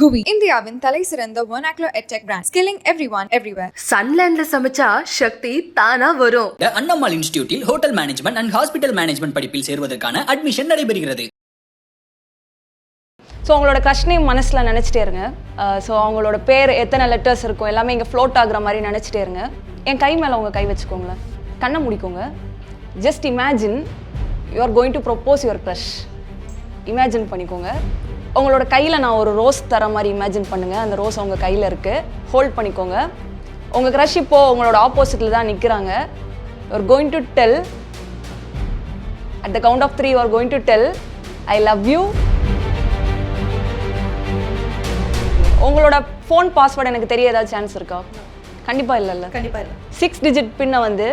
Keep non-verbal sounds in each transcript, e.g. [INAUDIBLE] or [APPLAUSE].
குவி. இந்தியாவின் தலை சிறந்த vernacular edtech brand skilling everyone everywhere. சன்லேண்ட்ல சமைச்சா சக்தி தானா வரும். Annammal இன்ஸ்டிடியூட்டில் hotel management and hospital management படிப்பில் சேருவதற்கான அட்மிஷன் நடைபெறுகிறது. ஸோ அவங்களோட க்ரஷ் நேம் மனசில் நினச்சிட்டே இருங்க. ஸோ அவங்களோட பேர் எத்தனை லெட்டர்ஸ் இருக்கும் எல்லாமே இங்கே ஃப்ளோட் ஆகுற மாதிரி நினச்சிட்டே இருங்க. என் கை மேலே உங்கள் கை வச்சுக்கோங்களேன். கண்ணை முடிக்கோங்க. Just imagine you are going to propose your crush imagine பண்ணிக்கோங்க. உங்களோட கையில் நான் ஒரு ரோஸ் தர மாதிரி இமேஜின் பண்ணுங்கள் அந்த ரோஸ் உங்கள் கையில் இருக்குது ஹோல்ட் பண்ணிக்கோங்க. உங்கள் க்ரஷ் இப்போது உங்களோட ஆப்போசிட்டில் தான் நிற்கிறாங்க you're going to tell at the count of three are going to tell I love you உங்களோட ஃபோன் பாஸ்வேர்டு எனக்கு தெரிய ஏதாவது சான்ஸ் இருக்கா? கண்டிப்பாக இல்லைல்ல கண்டிப்பாக இல்லை. சிக்ஸ் டிஜிட் பின்னை வந்து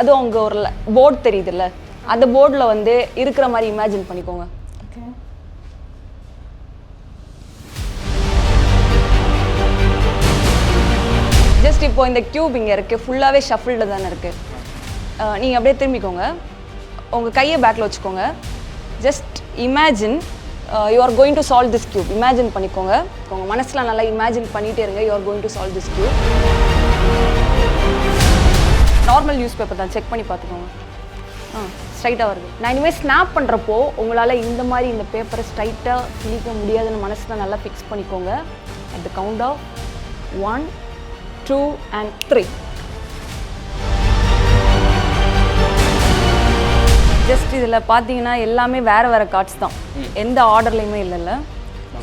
அதுவும் அங்கே ஒரு போர்டு தெரியுதுல்ல. அந்த போர்டில் வந்து இருக்கிற மாதிரி இமேஜின் பண்ணிக்கோங்க. இப்போ இந்த கியூப் இங்கே இருக்குது ஃபுல்லாகவே ஷஃபிள்டு தானே இருக்குது நீங்கள் அப்படியே திரும்பிக்கோங்க. உங்கள் கையை பேக்கில் வச்சுக்கோங்க. Just imagine you are going to solve this cube imagine பண்ணிக்கோங்க. உங்கள் மனசில் நல்லா இமேஜின் பண்ணிகிட்டே இருங்க. You are going to solve this cube normal newspaper தான். செக் பண்ணி பார்த்துக்கோங்க. ஆ ஸ்ட்ரைட்டாக வருது. நான் இனிமேல் ஸ்னாப் பண்ணுறப்போ உங்களால் இந்த மாதிரி இந்த பேப்பரை ஸ்ட்ரைட்டாக கிழிக்க முடியாதுன்னு மனசில் நல்லா ஃபிக்ஸ் பண்ணிக்கோங்க. At the count of one two and three just இதில் பார்த்தீங்கன்னா எல்லாமே வேறு வேறு கார்ட்ஸ் தான். எந்த ஆர்டர்லையுமே இல்லைல்ல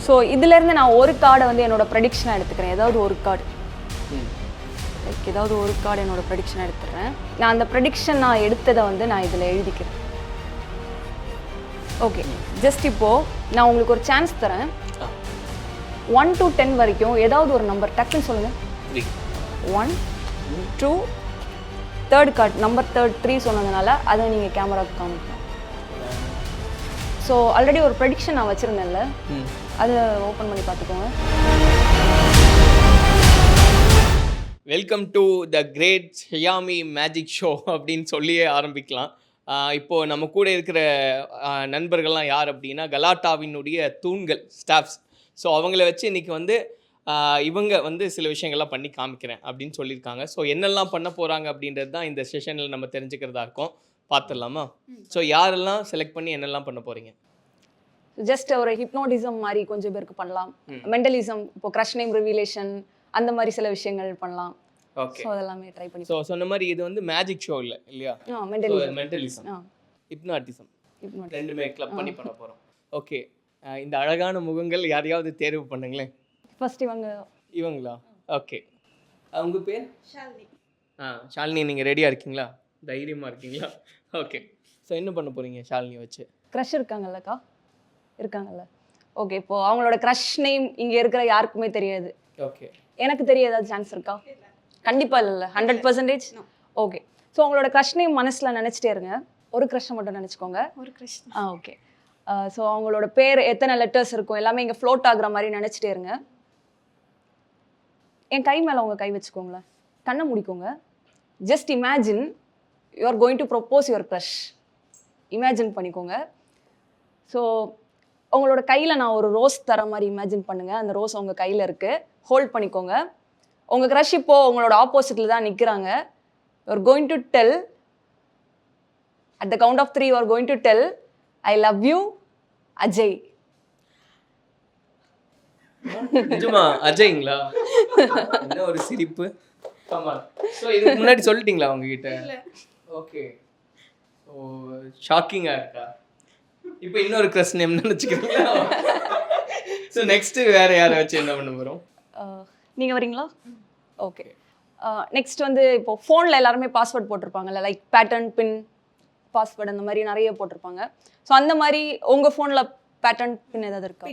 ஸோ இதுலேருந்து நான் ஒரு கார்டை வந்து என்னோட ப்ரெடிக்ஷனாக எடுத்துக்கிறேன். ஏதாவது ஒரு கார்டு லைக் ஏதாவது ஒரு கார்டு என்னோட ப்ரெடிக்ஷன் எடுத்துடுறேன் நான் அந்த ப்ரெடிக்ஷன் நான் எடுத்ததை வந்து நான் இதில் எழுதிக்கிறேன். ஓகே ஜஸ்ட் இப்போது நான் உங்களுக்கு ஒரு சான்ஸ் தரேன். ஒன் to டென் வரைக்கும் ஏதாவது ஒரு நம்பர் டக்குன்னு சொல்லுங்கள் one two third card number third three சொன்னதுனால அதை நீங்கள் கேமராவுக்கு காமிக்கலாம் ஸோ ஆல்ரெடி ஒரு ப்ரெடிக்ஷன் நான் வச்சுருந்தேன்ல அதை ஓப்பன் பண்ணி பார்த்துக்கோங்க. Welcome to the great Shyami magic show அப்படின்னு சொல்லியே ஆரம்பிக்கலாம். ஆஹ் இப்போ நம்ம கூட இருக்கிற நண்பர்கள்லாம் யார் அப்படின்னா கலாட்டாவினுடைய தூண்கள் ஸ்டாஃப்ஸ் ஸோ அவங்கள வச்சு இன்னைக்கு வந்து இவங்க வந்து சில விஷயங்கள்லாம் பண்ணி காமிக்கிறேன் அப்படின்னு சொல்லியிருக்காங்க. ஸோ என்னெல்லாம் பண்ண போகிறாங்க அப்படின்றது தான் இந்த செஷனில் நம்ம தெரிஞ்சுக்கிறதா இருக்கும். பார்த்துடலாமா ஸோ யாரெல்லாம் செலக்ட் பண்ணி என்னெல்லாம் பண்ண போகிறீங்க ஜஸ்ட் ஒரு ஹிப்னோட்டிசம் மாதிரி கொஞ்சம் பேருக்கு பண்ணலாம். மெண்டலிசம் இப்போ க்ரஷ் நேம் ரிவீலேஷன் அந்த மாதிரி சில விஷயங்கள் பண்ணலாம். ஓகே ஸோ அதெல்லாமே ட்ரை பண்ணி ஸோ சொன்ன மாதிரி இது வந்து மேஜிக் ஷோ இல்லை இல்லையா? மென்டலிசம் ஆ. ஹிப்னாட்டிசம். ரெண்டுமே கிளப் பண்ணி பண்ண போகிறோம் ஓகே இந்த அழகான முகங்கள் யாரையாவது தேர்வு பண்ணுங்களேன். ஃபர்ஸ்ட் இவங்க. இவங்களா? ஓகே உங்க பேர்? ஆ ஷாலினி நீங்கள் ரெடியாக இருக்கீங்களா? தைரியமாக இருக்கீங்களா? ஓகே ஸோ என்ன பண்ண போகிறீங்க ஷாலினி வச்சு? க்ரஷ் இருக்காங்கல்லக்கா இருக்காங்கல்ல. ஓகே இப்போ அவங்களோட க்ரஷ் நேம் இங்கே இருக்கிற யாருக்குமே தெரியாது. ஓகே எனக்கு தெரிய ஏதாவது சான்ஸ் இருக்கா? கண்டிப்பாக இல்லைல்ல ஹண்ட்ரட் பர்சன்டேஜ் ஓகே ஸோ உங்களோட க்ரஷ் நேம் மனசில் நினச்சிட்டே இருங்க. ஒரு க்ரஷ்ஷை மட்டும் நினச்சிக்கோங்க. ஒரு கிருஷ்ணா ஆ ஓகே ஸோ அவங்களோட பேர் எத்தனை லெட்டர்ஸ் இருக்கும் எல்லாமே இங்கே ஃப்ளோட் ஆகுற மாதிரி நினச்சிட்டே இருங்க. என் கை மேலே உங்கள் கை வச்சுக்கோங்களேன். கண்ணை முடிக்கோங்க. Just imagine you are going to propose your crush imagine பண்ணிக்கோங்க. ஸோ உங்களோட கையில் நான் ஒரு ரோஸ் தர மாதிரி இமேஜின் பண்ணுங்கள் அந்த ரோஸ் உங்கள் கையில் இருக்குது ஹோல்ட் பண்ணிக்கோங்க. உங்கள் க்ரஷ் இப்போது உங்களோட ஆப்போசிட்டில் தான் நிற்கிறாங்க you're going to tell at the count of three you're going to tell I love you Ajay அஜய்ங்களா? என்ன ஒரு சிரிப்பு? ஆமாம் ஸோ இதுக்கு முன்னாடி சொல்லிட்டீங்களா உங்ககிட்ட? ஓகே. ஓ ஷாக்கிங்காக இருக்கா? இப்போ இன்னொரு க்ரஸ் நேம் நினச்சிக்கிறீங்களா? ஸோ நெக்ஸ்ட்டு வேறு யாரை வச்சு என்ன பண்ண போகிறோம் நீங்கள் வரீங்களா? ஓகே. நெக்ஸ்ட் வந்து இப்போ ஃபோனில் எல்லாருமே பாஸ்வேர்ட் போட்டிருப்பாங்கல்ல லைக் பேட்டர்ன் பின் பாஸ்வேர்டு அந்த மாதிரி நிறைய போட்டிருப்பாங்க. ஸோ அந்த மாதிரி உங்கள் ஃபோனில் பேட்டர்ன் பின் ஏதாவது இருக்கா.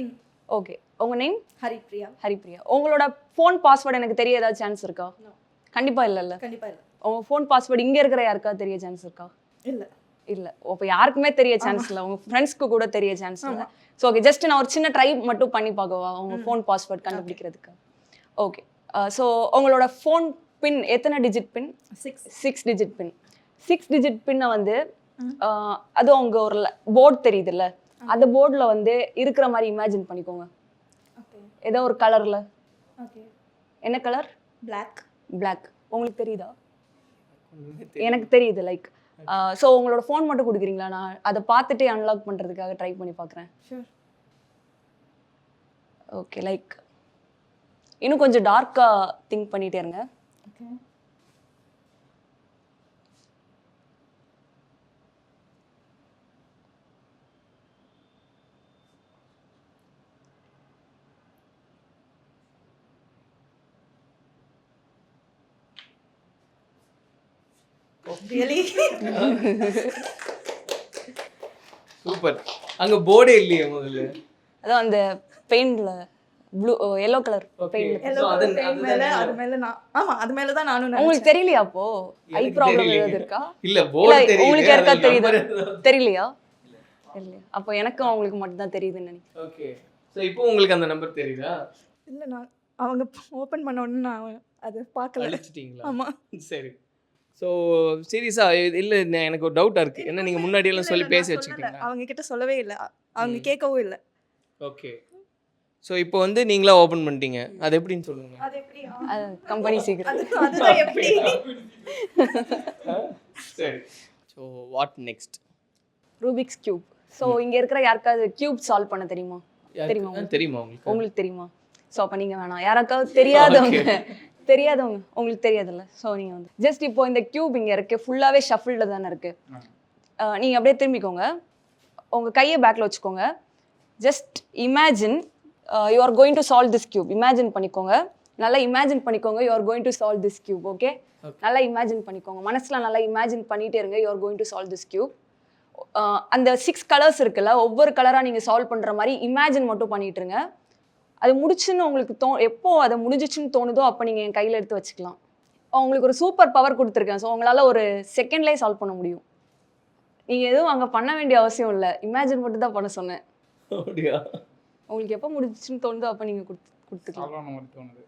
ஓகே உங்கள் நேம் ஹரிப்ரியா. ஹரிப்ரியா. உங்களோட ஃபோன் பாஸ்வேர்டு எனக்கு தெரிய ஏதாவது சான்ஸ் இருக்கா? கண்டிப்பாக இல்லைல்ல கண்டிப்பா இல்லை. உங்கள் ஃபோன் பாஸ்வேர்டு இங்கே இருக்கிற யாருக்கா தெரிய சான்ஸ் இருக்கா? இல்லை. இல்லை. அப்போ யாருக்குமே தெரிய சான்ஸ் இல்லை. உங்கள் ஃப்ரெண்ட்ஸ்க்கு கூட தெரிய சான்ஸ் இல்லை. ஸோ ஓகே ஜஸ்ட் நான் ஒரு சின்ன ட்ரை மட்டும் பண்ணி பார்க்கவா? உங்க ஃபோன் பாஸ்வேர்ட் கண்டுபிடிக்கிறதுக்கு. ஓகே ஸோ உங்களோட ஃபோன் பின் எத்தனை digit pin six six digit pin six digit பின்னை வந்து அஹ், அதுவும் அங்கே ஒரு போர்டு தெரியுதுல்ல? அந்த போர்டில் வந்து இருக்கிற மாதிரி இமேஜின் பண்ணிக்கோங்க. ஏதோ ஒரு கலரில் ஓகே என்ன கலர் Black. Black. உங்களுக்கு தெரியுதா? எனக்கு தெரியுது லைக் ஸோ உங்களோட ஃபோன் மட்டும் கொடுக்குறீங்களா? நான் அதை பார்த்துட்டு அன்லாக் பண்ணுறதுக்காக ட்ரை பண்ணி பார்க்குறேன். ஓகே லைக் இன்னும் கொஞ்சம் டார்க்காக திங்க் பண்ணிட்டே இருங்க. ஓகே ரியலி சூப்பர் அங்க போர்டே இல்லையே முதல்ல. அதான் அந்த பெயிண்டில் blue yellow colour paint yellow paint மேல அது மேல நான் ஆமா அது மேல தான் நானும் உங்களுக்கு தெரியலையா அப்போ? Eye problem. ஏதாவது இருக்கா? இல்ல இல்ல போர்டு தெரியுது உங்களுக்கு யாருக்கா தெரியுது? தெரியலையா? இல்லையா அப்போ எனக்கும் அவங்களுக்கு மட்டும் தான் தெரியுதுன்னு நினைக்கிறேன். ஓகே ஸோ இப்போ உங்களுக்கு அந்த நம்பர் தெரியுதா? இல்ல நான் அவங்க ஓபன் பண்ண உடனே நான் அது பார்க்கல. அழிச்சிட்டீங்களா? ஆமா. சரி. ஸோ சீரியஸா இல்லை எனக்கு ஒரு டவுட்டாக இருக்குது என்ன நீங்கள் முன்னாடி எல்லாம் இல்ல, சொல்லி பேசி சொல்லல. அவங்க கிட்ட சொல்லவே இல்ல. அவங்க. கேட்கவும் இல்ல. ஓகே ஸோ இப்போ வந்து நீங்களா ஓப்பன் பண்ணிட்டீங்க. அது எப்படின்னு சொல்லுங்க. அது எப்படி? அது கம்பெனி சீக்கிரம் அது அதுதான் எப்படி? சரி. So what next Rubik's cube so இங்க இருக்கிற யாருக்காவது கியூப் சால்வ் பண்ண தெரியுமா? தெரியுமா உங்களுக்கு? தெரியுமா உங்களுக்கு? உங்களுக்கு தெரியுமா? ஸோ அப்போ நீங்கள் வேணாம். யாராக்காவது தெரியாதவங்க. தெரியாதவங்க உங்களுக்கு தெரியாதுல்ல? ஸோ நீங்கள் வந்து ஜஸ்ட் இப்போ இந்த கியூப் இங்கே இருக்கு ஃபுல்லாகவே ஷஃபிள்டு தானே இருக்கு. நீங்கள் அப்படியே திரும்பிக்கோங்க. உங்கள் கையை பேக்கில் வச்சுக்கோங்க. Just imagine you are going to solve this cube imagine பண்ணிக்கோங்க. நல்லா இமேஜின் பண்ணிக்கோங்க you are going to solve this cube okay நல்லா இமேஜின் பண்ணிக்கோங்க. மனசில் நல்லா இமேஜின் பண்ணிட்டே இருங்க you are going to solve this cube அந்த சிக்ஸ் கலர்ஸ் இருக்குல்ல ஒவ்வொரு கலராக நீங்கள் சால்வ் பண்ணுற மாதிரி இமேஜின் மட்டும் பண்ணிட்டு இருங்க. அது முடிச்சுன்னு உங்களுக்கு தோ எப்போ அதை முடிஞ்சிச்சுன்னு தோணுதோ அப்போ நீங்கள் என் கையில் எடுத்து வச்சுக்கலாம். உங்களுக்கு ஒரு சூப்பர் பவர் கொடுத்துருக்கேன். ஸோ உங்களால் ஒரு செகண்ட்லேயே சால்வ் பண்ண முடியும். நீங்கள் எதுவும் அங்கே பண்ண வேண்டிய அவசியம் இல்லை. இமேஜின் மட்டும் தான் பண்ண சொன்னேன். அப்படியா? உங்களுக்கு எப்போ முடிஞ்சிச்சுன்னு தோணுதோ அப்போ நீங்கள் கொடுத்து கொடுத்துக்கலாம். தோணுது.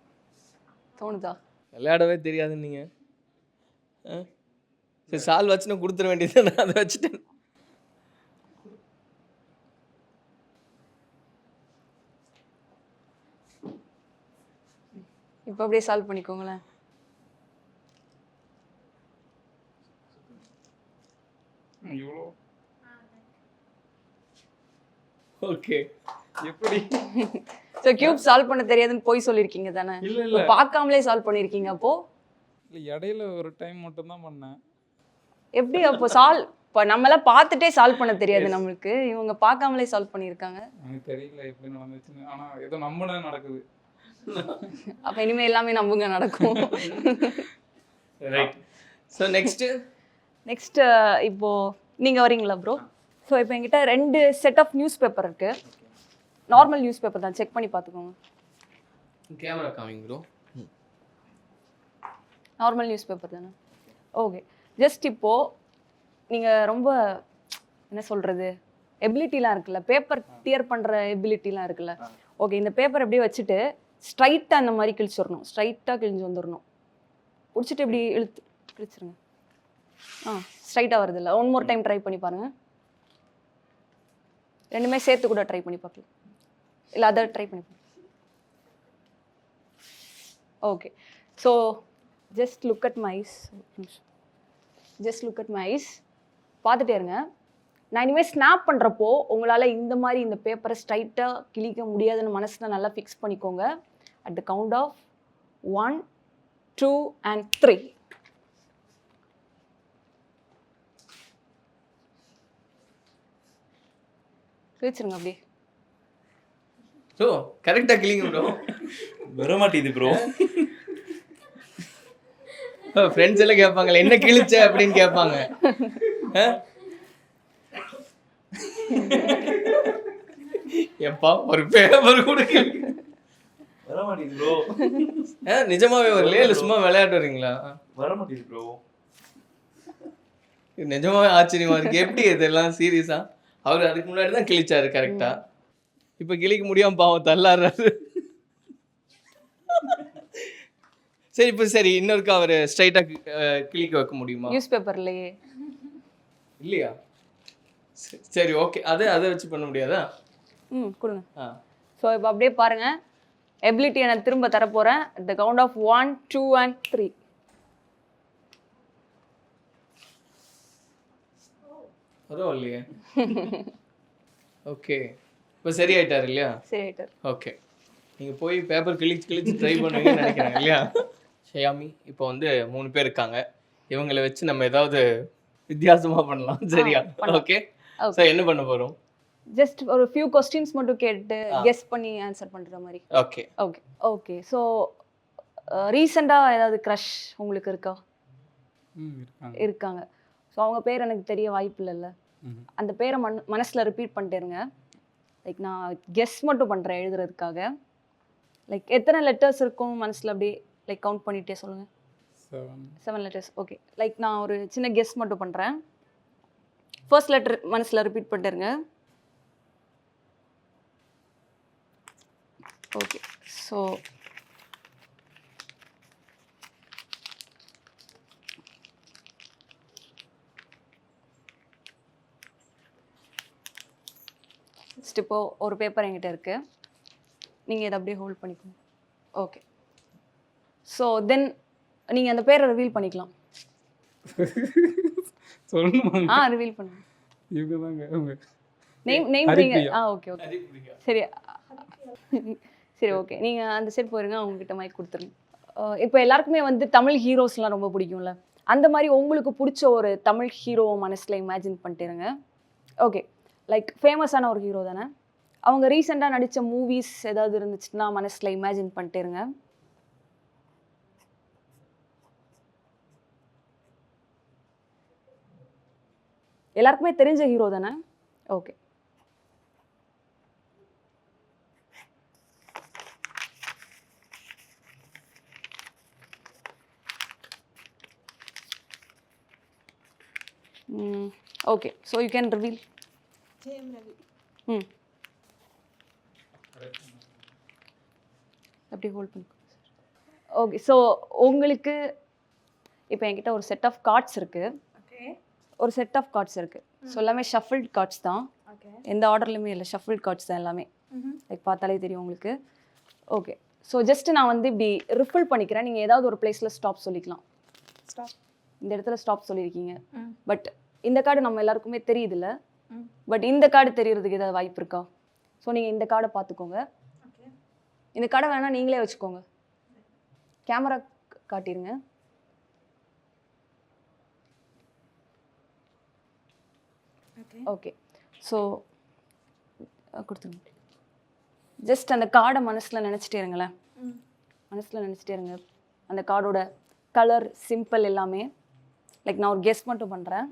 தோணுதா? விளையாடவே தெரியாது நீங்க. ஆ? சரி சால் வச்சு நான் கொடுத்துட வேண்டியது நான் அதை வச்சுட்டேன். இப்போ அப்படியே சால்வ் பண்ணிக்கோங்களேன். இவ்வளோ? ஓகே எப்படி? ஸோ கியூப் சால்வ் பண்ண தெரியாதுன்னு போய் சொல்லியிருக்கீங்க தானே? இல்ல இல்ல. பார்க்காமலே சால்வ் பண்ணியிருக்கீங்க அப்போ? இல்ல இடையில ஒரு டைம் மட்டும் தான் பண்ணேன். எப்படி அப்போ சால்வ் இப்போ நம்மளாம் பார்த்துட்டே சால்வ் பண்ண தெரியாது நம்மளுக்கு. இவங்க பார்க்காமலே சால்வ் பண்ணியிருக்காங்க. எனக்கு தெரியல எப்படி நடந்துச்சுன்னு. ஆனா ஏதோ நம்பின நடக்குது. அப்போ இனிமேல் எல்லாமே நம்புங்க நடக்கும். ரைட் ஸோ நெக்ஸ்ட்டு நெக்ஸ்ட் இப்போ நீங்க வரீங்களா ப்ரோ ஸோ இப்போ என்கிட்ட ரெண்டு செட் ஆஃப் நியூஸ் பேப்பர் இருக்கு. நார்மல் நியூஸ் பேப்பர் தான். செக் பண்ணி பார்த்துக்கோங்க. Camera coming bro normal newspaper தானே? ஓகே ஜஸ்ட் இப்போ நீங்க ரொம்ப என்ன சொல்றது? எபிலிட்டிலாம் இருக்குல்ல. பேப்பர் டியர் பண்ற எபிலிட்டிலாம் இருக்குல்ல. ஓகே இந்த பேப்பர் அப்படியே வச்சுட்டு ஸ்ட்ரைட்டாக அந்த மாதிரி கிழிச்சிடணும் ஸ்ட்ரைட்டாக கிழிஞ்சு வந்துடணும் பிடிச்சிட்டு இப்படி இழுத்து கிழிச்சிருங்க. ஆ ஸ்ட்ரைட்டாக வருது இல்லை ஒன் மோர் டைம் ட்ரை பண்ணி பாருங்க. ரெண்டுமே சேர்த்து கூட ட்ரை பண்ணி பார்க்கலாம். இல்லை அதை ட்ரை பண்ணி okay so just look at my eyes just look at my eyes பார்த்துட்டே இருங்க. நான் இனிமேல் ஸ்னாப் பண்ணுறப்போ உங்களால் இந்த மாதிரி இந்த பேப்பரை ஸ்ட்ரைட்டாக கிழிக்க முடியாதுன்னு மனசில் நல்லா ஃபிக்ஸ் பண்ணிக்கோங்க. At the count of one two and three கிழிச்சிருங்க அப்படியே. ப்ரோ கரெக்டாக கிளிங்க ப்ரோ வர மாட்டேது ப்ரோ ஃப்ரெண்ட்ஸ் எல்லாம் கேட்பாங்கல்ல என்ன கிழிச்ச? அப்படின்னு கேட்பாங்க? எப்பா ஒரு பேப்பர் கூட வர மாட்டேது ப்ரோ நிஜமாவே வரலையா இல்லை சும்மா விளையாட்டு வரீங்களா வர மாட்டேது ப்ரோ நிஜமாவே ஆச்சரியமா இருக்கு. எப்படி இதெல்லாம் சீரியஸா அவர் அதுக்கு முன்னாடி தான் கிழிச்சாரு கரெக்டா இப்போ கிழிக்க முடியாம பாவம் தள்ளாடுறாரு. சரி இப்போ சரி இன்னொருக்கா அவர் ஸ்ட்ரைட்டா கிழிக்க வைக்க முடியுமா? நியூஸ் பேப்பர்லையே இல்லையா சரி, ஓகே அதை அதை வச்சு பண்ண முடியாதா? ம் கொடுங்க. ஆ. ஸோ இப்போ அப்படியே பாருங்க. எபிலிட்டியை நான் திரும்ப தரப்போகிறேன் the count of one two and three பரவாயில்லையே. ஓகே இப்போ சரியாயிட்டார் இல்லையா? சரி ஆயிட்டார் ஓகே நீங்கள் போய் பேப்பர் கிழிச்சு கிழிச்சு ட்ரை பண்ணுவீங்கன்னு நினைக்கிறேன் இல்லையா? ஷயாமி இப்போ வந்து மூணு பேர் இருக்காங்க. இவங்களை வச்சு நம்ம ஏதாவது வித்தியாசமா பண்ணலாம். சரியா? ஓகே ஸோ என்ன பண்ண போகிறோம் ஜஸ்ட் ஒரு ஃபியூ கொஸ்டின்ஸ் மட்டும் கேட்டு கெஸ் பண்ணி ஆன்சர் பண்ணுற மாதிரி. ஓகே ஓகே ஓகே ஸோ ரீசெண்டாக ஏதாவது க்ரஷ் உங்களுக்கு இருக்கா? ம் இருக்காங்க. இருக்காங்க. ஸோ அவங்க பேர் எனக்கு தெரிய வாய்ப்பு இல்லைல்ல. அந்த பேரை மன் மனசில் ரிப்பீட் பண்ணிட்டேருங்க லைக் நான் கெஸ் மட்டும் பண்ணுறேன் எழுதுறதுக்காக. லைக் எத்தனை லெட்டர்ஸ் இருக்கும் மனசில் அப்படியே லைக் கவுண்ட் பண்ணிகிட்டே சொல்லுங்கள் seven seven letters okay like நான் ஒரு சின்ன கெஸ் மட்டும் பண்ணுறேன் ஃபர்ஸ்ட் லெட்டர் மனசில் ரிப்பீட் பண்ணிட்டுருங்க ஓகே. ஸோ ஃபஸ்ட் இப்போ ஒரு பேப்பர் என்கிட்ட இருக்கு. நீங்கள் இதை அப்படியே ஹோல்ட் பண்ணிக்கோங்க. ஓகே ஸோ தென் நீங்கள் அந்த பேரை ரிவீல் பண்ணிக்கலாம். [LAUGHS] சொல்லணுமாங்க ஆ ரிவீல் பண்ணுங்க. இவங்க தாங்க நேம் நேம். ஆ ஓகே ஓகே சரி. சரி ஓகே நீங்கள் அந்த சைடு போயிருங்க அவங்ககிட்ட மைக் கொடுத்துருங்க. இப்போ எல்லாருக்குமே வந்து தமிழ் ஹீரோஸ்லாம் ரொம்ப பிடிக்கும்ல. அந்த மாதிரி உங்களுக்கு பிடிச்ச ஒரு தமிழ் ஹீரோவை மனசில் இமேஜின் பண்ணிட்டுருங்க ஓகே லைக் ஃபேமஸான ஒரு ஹீரோ தானே. அவங்க ரீசெண்டாக நடித்த மூவிஸ் ஏதாவது இருந்துச்சுன்னா மனசில் இமேஜின் பண்ணிட்டுருங்க எல்லாருக்குமே தெரிஞ்ச ஹீரோ தானே? Okay okay so you can reveal ம் அப்படி ஹோல்ட் பண்ணிக்கோ. ஓகே ஸோ உங்களுக்கு இப்போ என்கிட்ட ஒரு செட் ஆஃப் கார்ட்ஸ் இருக்குது ஒரு செட் ஆஃப் கார்ட்ஸ் இருக்குது ஸோ எல்லாமே ஷஃபிள்ட் கார்ட்ஸ் தான். எந்த ஆர்டர்லையுமே இல்லை ஷஃபிள்ட் கார்ட்ஸ் தான் எல்லாமே. லைக் பார்த்தாலே தெரியும் உங்களுக்கு. ஓகே ஸோ ஜஸ்ட் நான் வந்து இப்படி ரிஃபில் பண்ணிக்கிறேன். நீங்கள் ஏதாவது ஒரு பிளேஸில் ஸ்டாப் சொல்லிக்கலாம். ஸ்டாப் இந்த இடத்துல ஸ்டாப் சொல்லியிருக்கீங்க. பட் இந்த கார்டு நம்ம எல்லாருக்குமே தெரியுதுல்ல. பட் இந்த கார்டு தெரியறதுக்கு ஏதாவது வாய்ப்பு இருக்கா? ஸோ நீங்கள் இந்த கார்டை பார்த்துக்கோங்க. இந்த கார்டை வேணால் நீங்களே வச்சுக்கோங்க. கேமரா காட்டிடுங்க ஓகே. ஸோ கொடுத்துருங்க. ஜஸ்ட் அந்த கார்டை மனசில் நினச்சிட்டே இருங்களேன். மனசில் நினச்சிட்டே இருங்க. அந்த கார்டோட கலர் சிம்பிள் எல்லாமே. லைக் நான் ஒரு கெஸ் மட்டும் பண்ணுறேன்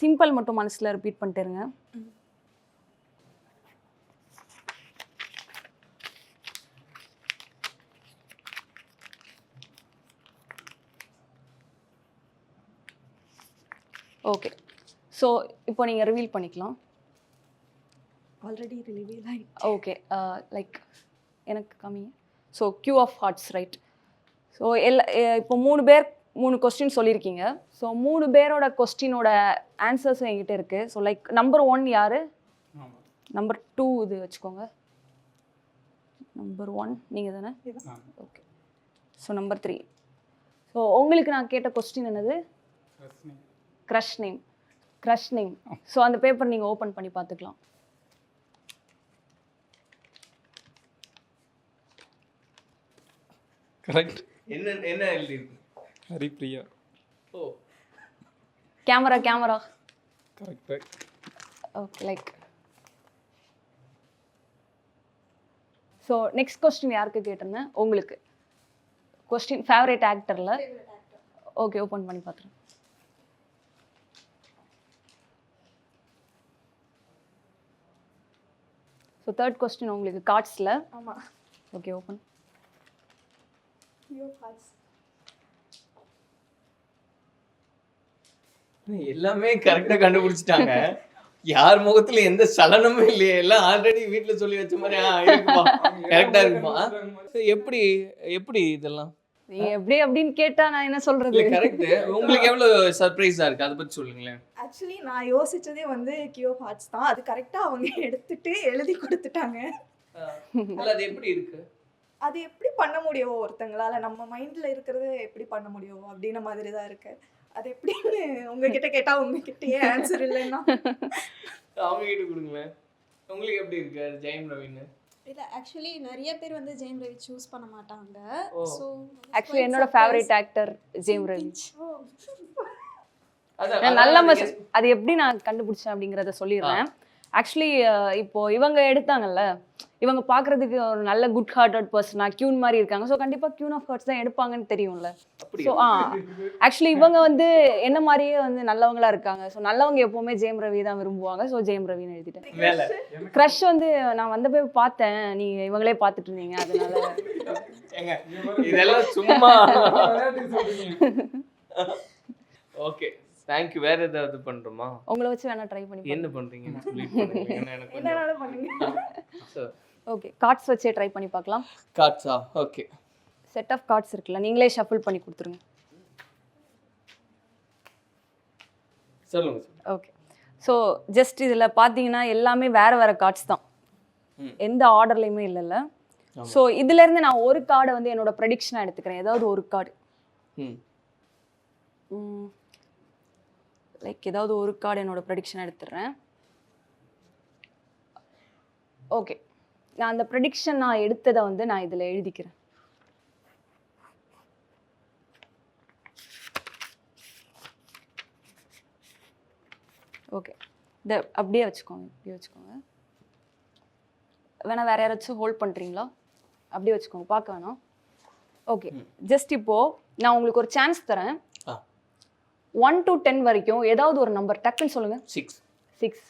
சிம்பிள் மட்டும் மனசில் ரிப்பீட் பண்ணிட்டு இருங்க. ஓகே ஸோ இப்போ நீங்கள் ரிவீல் பண்ணிக்கலாம். ஆல்ரெடி ஆகி ஓகே லைக் எனக்கு கம்மிங்க so Q of hearts right so எல்லா இப்போ மூணு பேர் மூணு கொஸ்டின் சொல்லியிருக்கீங்க. ஸோ மூணு பேரோட கொஸ்டினோட ஆன்சர்ஸும் என்கிட்ட இருக்குது ஸோ லைக் நம்பர் ஒன் யார்? நம்பர் டூ இது வச்சுக்கோங்க. நம்பர் ஒன் நீங்கள் தானே? Okay so number three so உங்களுக்கு நான் கேட்ட கொஸ்டின் என்னது? Crush name crush name so அந்த பேப்பர் நீங்கள் ஓப்பன் பண்ணி பார்த்துக்கலாம். கரெக்ட் என்ன என்ன எழுதிருக்கு ஹரிப்ரியா ஓ. Camera camera. Correct okay like so next question யாருக்கு கேட்டிருந்தேன்? உங்களுக்கு. கொஸ்டின் ஃபேவரட் ஆக்டரில் ஓகே ஓப்பன் பண்ணி பார்த்துருங்க ஸோ தேர்ட் கொஸ்டின் உங்களுக்கு கார்ட்ஸில் ஆமாம் ஓகே ஓப்பன் யூ பாஸ் எல்லாமே கரெக்டாக கண்டுபிடிச்சிட்டாங்க. யார் முகத்துல எந்த சலனமும் இல்லையே. எல்லாம் ஆல்ரெடி வீட்ல சொல்லி வச்ச மாதிரி கரெக்டாக இருக்குமா? எப்படி எப்படி இதெல்லாம்? நீங்க எப்படி அப்படின்னு கேட்டா நான் என்ன சொல்றது? கரெக்ட் உங்களுக்கு எவ்வளவு சர்ப்ரைஸா இருக்கு? அதை பத்தி சொல்லுங்களேன். ஆக்சுவலி நான் யோசிச்சதே வந்து கியோ ஹார்ட்ஸ் தான். அது கரெக்டாக அவங்க எடுத்துட்டு எழுதி கொடுத்துட்டாங்க. அது எப்படி இருக்கு? அது எப்படி பண்ண முடியும் ஒருத்தங்களால? நம்ம மைண்ட்ல இருக்கிறது எப்படி பண்ண முடியும்? அப்படின்ன மாதிரி தான் இருக்கு. அது எப்படின்னு உங்ககிட்ட கேட்டா உங்ககிட்டயே ஆன்சர் இல்லைன்னா. அவங்க கிட்ட கொடுங்களேன். உங்களுக்கு எப்படி இருக்கு? ஜெயம் ரவின்னு. இல்ல ஆக்சுவலி நிறைய பேர் வந்து ஜெயம் ரவி சூஸ் பண்ண மாட்டாங்க. ஸோ ஆக்சுவலி என்னோட ஃபேவரட் ஆக்டர் ஜெயம் ரவி. நான் நல்ல அது எப்படி நான் கண்டுபிடிச்சேன் அப்படிங்கிறத சொல்லிடுறேன். ஆக்சுவலி இப்போ இவங்க எடுத்தாங்கல்ல இவங்க பார்க்கறதுக்கு ஒரு நல்ல குட் ஹார்ட்டட் பர்சனா கியூன் மாதிரி இருக்காங்க. ஸோ கண்டிப்பாக கியூன் ஆஃப் ஹார்ட்ஸ் தான் எடுப்பாங்கன்னு தெரியும்ல? ஸோ ஆ. ஆக்சுவலி இவங்க வந்து என்ன மாதிரியே வந்து நல்லவங்களா இருக்காங்க. ஸோ நல்லவங்க எப்பவுமே ஜெயம் ரவி தான் விரும்புவாங்க. ஸோ ஜெயம் ரவின்னு எழுதிட்டேன். க்ரஷ் வந்து நான் வந்த போய் பார்த்தேன். நீங்க இவங்களே பார்த்துட்டு இருந்தீங்க. அதனால ஏங்க இதெல்லாம் சும்மா. [LAUGHS] ஓகே. தேங்க்யூ வேற ஏதாவது பண்றோமா? உங்களை வச்சு வேணா ட்ரை பண்ணி என்ன பண்றீங்கன்னு சொல்லிட்டு ஓகே கார்ட்ஸ் வச்சே ட்ரை பண்ணி பார்க்கலாம். கார்ட்ஸா ஓகே செட் ஆஃப் கார்ட்ஸ் இருக்குல்ல நீங்களே ஷஃபிள் பண்ணி கொடுத்துருங்க. சொல்லுங்க. ஓகே ஸோ ஜஸ்ட் இதில் பார்த்தீங்கன்னா எல்லாமே வேற வேற கார்ட்ஸ் தான். எந்த ஆர்டர்லையுமே இல்லைல்ல. ஸோ இதுலேருந்து நான் ஒரு கார்டை வந்து என்னோட ப்ரெடிக்ஷனாக எடுத்துக்கிறேன். ஏதாவது ஒரு கார்டு ம். லைக் ஏதாவது ஒரு கார்டு என்னோட ப்ரெடிக்ஷனாக எடுத்துடுறேன். ஓகே நான் அந்த ப்ரெடிக்ஷன் நான் எடுத்ததை வந்து நான் இதில் எழுதிக்கிறேன். ஓகே இதை அப்படியே வச்சுக்கோங்க இப்படியே வச்சுக்கோங்க. வேணா வேற யாராச்சும் ஹோல்ட் பண்ணுறீங்களா அப்படியே வச்சுக்கோங்க பார்க்க வேணாம். ஓகே ஜஸ்ட் இப்போ நான் உங்களுக்கு ஒரு சான்ஸ் தரேன். ஒன் டு டென் வரைக்கும் ஏதாவது ஒரு நம்பர் டக்குன்னு சொல்லுங்க. சிக்ஸ் சிக்ஸ்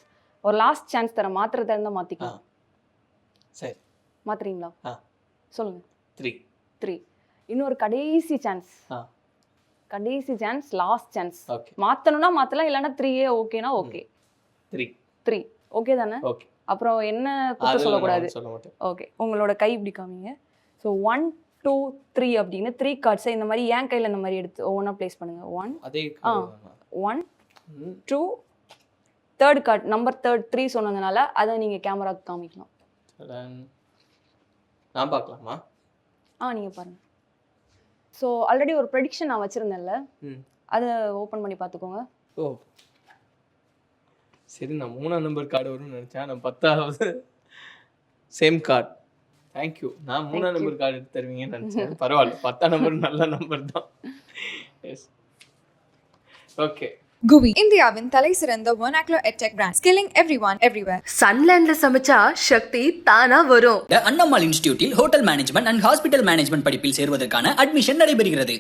ஒரு லாஸ்ட் சான்ஸ் தரேன் மாத்திரத்தை இருந்தால் மாற்றிக்கலாம் சரி. மாத்துறீங்களா ஆ. சொல்லுங்க. த்ரீ த்ரீ இன்னொரு கடைசி சான்ஸ் கடைசி சான்ஸ் லாஸ்ட் சான்ஸ் ஓகே மாற்றணும்னா மாற்றலாம் இல்லைன்னா த்ரீயே ஓகேனா ஓகே த்ரீ த்ரீ ஓகே தானே? ஓகே அப்புறம் என்ன குத்த சொல்லக்கூடாது? சொல்ல மாட்டேன். ஓகே உங்களோட கை இப்படி காமிங்க. ஸோ ஒன் டூ த்ரீ அப்படின்னு த்ரீ கார்ட்ஸை இந்த மாதிரி என் கையில் இந்த மாதிரி எடுத்து ஒவ்வொன்றா ப்ளேஸ் பண்ணுங்க. ஒன் அதே ஆ one two third card number third three சொன்னதுனால அதை நீங்கள் கேமராக்கு காமிக்கலாம். நான் பார்க்கலாமா? ஆ நீங்கள் பாருங்கள் ஸோ ஆல்ரெடி ஒரு ப்ரெடிக்ஷன் நான் வச்சுருந்தேன்ல. அதை ஓப்பன் பண்ணி பார்த்துக்கோங்க. ஓ. சரி நான் மூணாம் நம்பர் கார்டு வரும்னு நினச்சேன். நான் பத்தாவது சேம் கார்டு தேங்க்யூ நான் மூணாம் நம்பர் கார்டு எடுத்து தருவீங்கன்னு நினச்சேன். பரவாயில்ல. பத்தாம் நம்பர் நல்ல நம்பர் தான். எஸ் ஓகே GUI இந்தியாவின் தலை சிறந்த vernacular edtech brand skilling everyone everywhere. சன்லேண்ட்ல சமைச்சா சக்தி தானா வரும். Annammal இன்ஸ்டிடியூட்டில் hotel management and hospital management படிப்பில் சேர்வதற்கான அட்மிஷன் நடைபெறுகிறது.